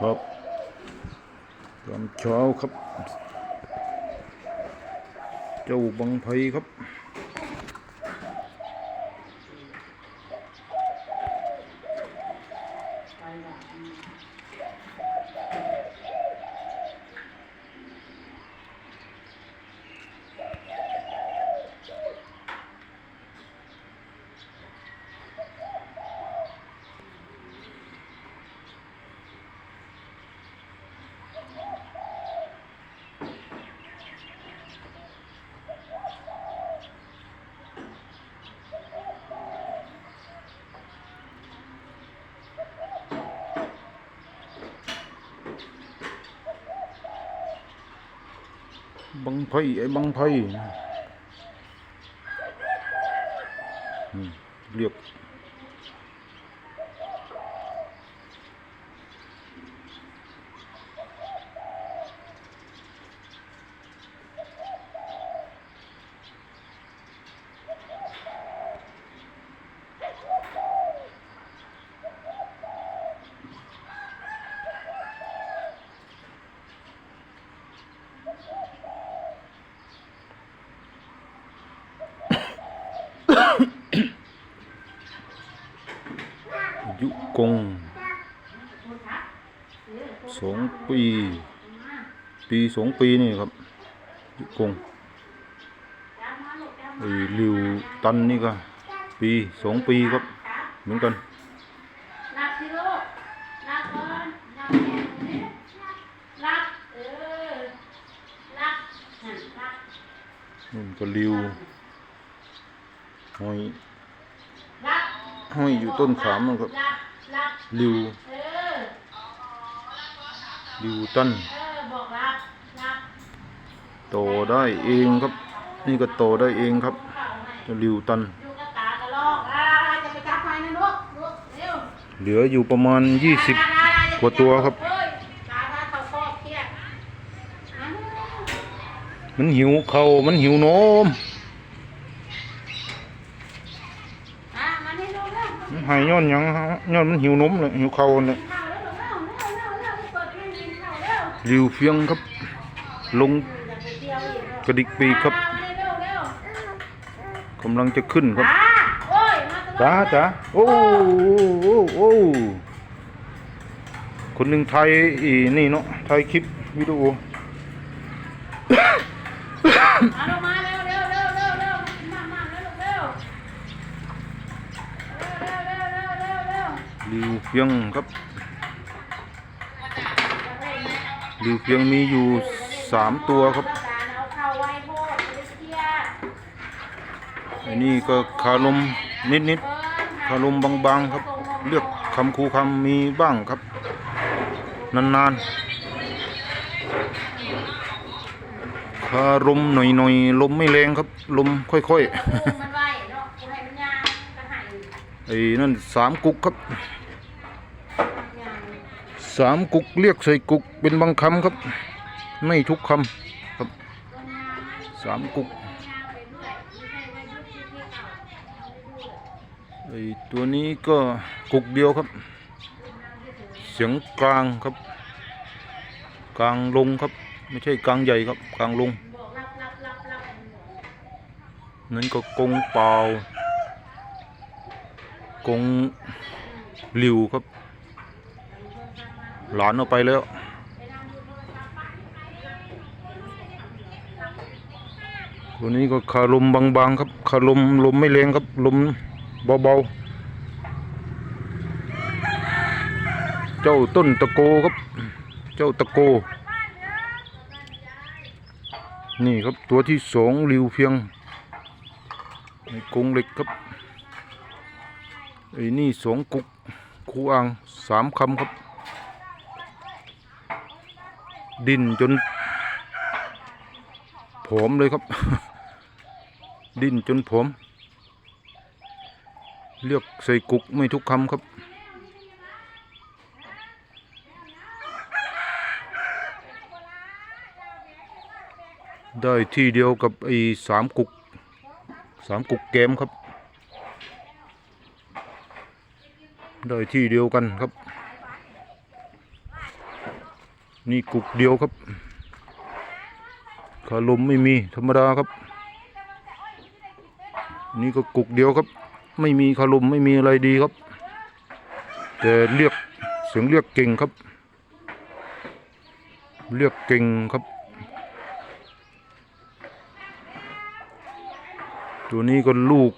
ครับตอนเช้าครับ เจ้าบังไพครับ บังไพไอ้บังไพอืมเรียก ยุ กงสองปี ปีสองปีนี่ครับยุกงไอ้ลิวตันนี่ก็ปีสองปีครับ เหมือนกันนี่ก็ลิวห้อยห้อยอยู่ต้นขามนั่นครับ ลิวลิวตันโตได้เองครับ นี่ก็โตได้เองครับลิวตันเหลืออยู่ประมาณยี่สิบกว่าตัวครับ มันหิวเขามันหิวนม อ่ามานี่ลูกเร็ว มันใหายย้อนยังฮะย้อนมันหิวนมเลยหิวเขาเลยเข้าเร็วเร็วเร็วเร็วเร็วเปิดให้กินเข้าเร็วลิวเฟียงครับ ลงกระดิกปีครับกำลังจะขึ้นครับจ้าจ้าโอ้โอ้โอ้คนหนึ่งไทยอีนี่เนาะไทยคลิปวิดีโอ มาลงมาเร็วเร็วเร็วเร็วเร็วมามาเร็วเร็วเร็วเร็วเร็วเร็วเร็วลิวเฟียงครับลิวเฟียงมีอยู่สามตัวครับตาเอาเข้าไว้โพดไม่ได้เครียดอันนี้ก็คารมนิดนิดเปิ้ลๆคารมบางๆครับ เลือกคำคูคำมีบ้างครับ นานๆคารมหน่อยๆลมไม่แรงครับ ลมค่อยมันไหวเนาะกูให้มันยางก็ให้ๆไอ้นั่นสามกุกครับยาง สามกุกเรียกใส่กุกเป็นบางคำครับ ไม่ทุกคำครับสามกุกไอตัวนี้ก็กุกเดียวครับ เสียงกลางครับ กลางลงครับ ไม่ใช่กลางใหญ่ครับ กลางลงนั่นก็กงเปล่ากงหลิวครับ หลานเอาไปแล้ว ตัวนี้ก็คารมบางๆครับคารมลมไม่แรงครับลมเบาๆ เจ้าต้นตะโกครับ เจ้าตะโก นี่ครับตัวที่สองริวเพียงในกรงเหล็กครับไอ้นี่สองกุกคูอ่างสามคำครับ ดินจนผอมเลยครับ ดินจนผอมเลือกใส่กุกไม่ทุกคำครับ ได้ที่เดียวกับไอ้สามกุกสามกุกเกมครับ ได้ที่เดียวกันครับ นี่กุกเดียวครับขาลมไม่มีธรรมดาครับ นี่ก็กุกเดียวครับ ไม่มีขาลมไม่มีอะไรดีครับ แต่เรียกเสียงเรียกเก่งครับ เรียกเก่งครับ ตัวนี้ก็ลูก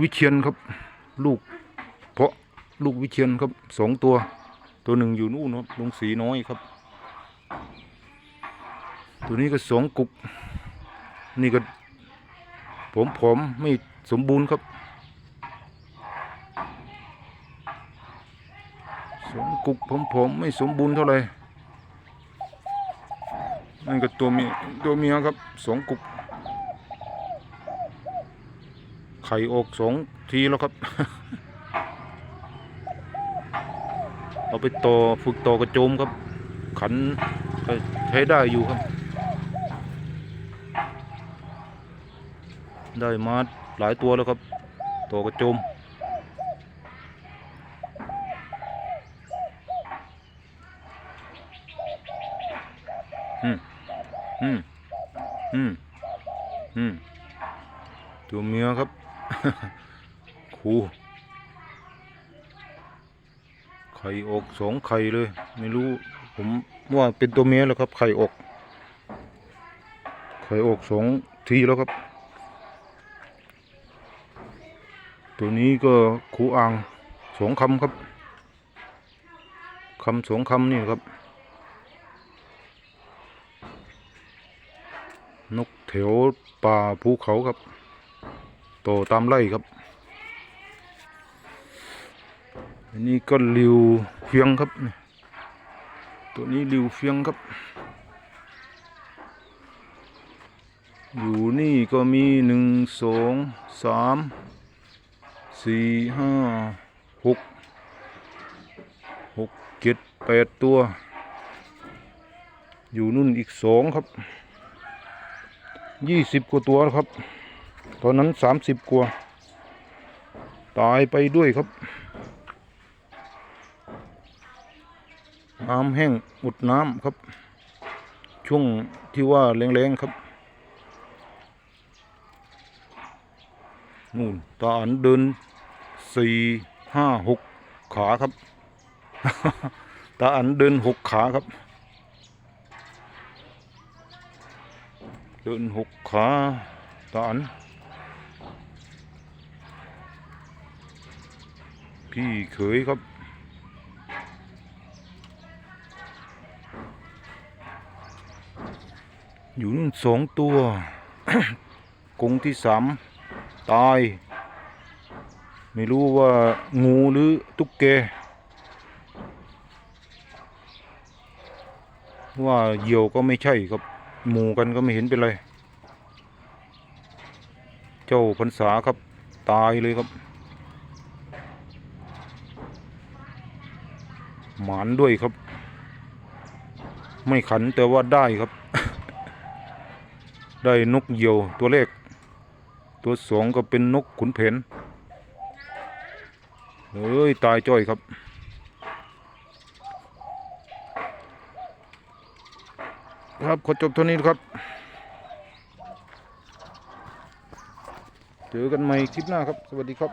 วิเชียนครับ ลูกเพาะลูกวิเชียนครับสองตัว ตัวหนึ่งอยู่นู่นครับลงสีน้อยครับ ตัวนี้ก็สองกุก นี่ก็ ผมผมไม่สมบูรณ์ครับสองกุกผมผมไม่สมบูรณ์เท่าไหร่นั่นก็ตัวเมียตัวเมียครับสองกุก ไข่อกสองทีแล้วครับ เอาไปต่อฝึกต่อกระโจมครับ ขันใช้ได้อยู่ครับ ได้มาหลายตัวแล้วครับต่อกระโจมอืมอืมอืมอืมตัวเมียครับคูไข่อกสองไข่เลย ไม่รู้ ผมว่าเป็นตัวเมียแล้วครับ ไข่อก ไข่อกสองทีแล้วครับ ตัวนี้ก็คูอ่างสองคำครับคำสองคำนี่ครับ นกแถวป่าภูเขาครับโตตามไร่ครับอันนี้ก็ริวเฟียงครับ ตัวนี้ริวเฟียงครับ อยู่นี่ก็มีหนึ่งสองสาม สี่ห้าหกหกเจ็ดแปดตัว อยู่นู่นอีกสองครับยี่สิบกว่าตัวครับ ตอนนั้นสามสิบกว่า ตายไปด้วยครับ น้ำแห้งอุดน้ำครับ ช่วงที่ว่าแรงๆครับ นู่นตาอันเดิน สี่ห้าหกขาครับ ตาอันเดินหกขาครับ เดินหกขาตาอัน พี่เขยครับอยู่นั่นสองตัวกงที่สามตาย ไม่รู้ว่างูหรือตุ๊กแกว่าเหยี่ยวก็ไม่ใช่ครับ หมู่กันก็ไม่เห็นเป็นไร เจ้าพรรษาครับตายเลยครับ หมานด้วยครับ ไม่ขันแต่ว่าได้ครับ ได้นกเหยี่ยวตัวแรกตัวสองก็เป็นนกขุนเผน เฮ้ยตายจ้อยครับ ครับขอจบเท่านี้นะครับ เจอกันใหม่คลิปหน้าครับ สวัสดีครับ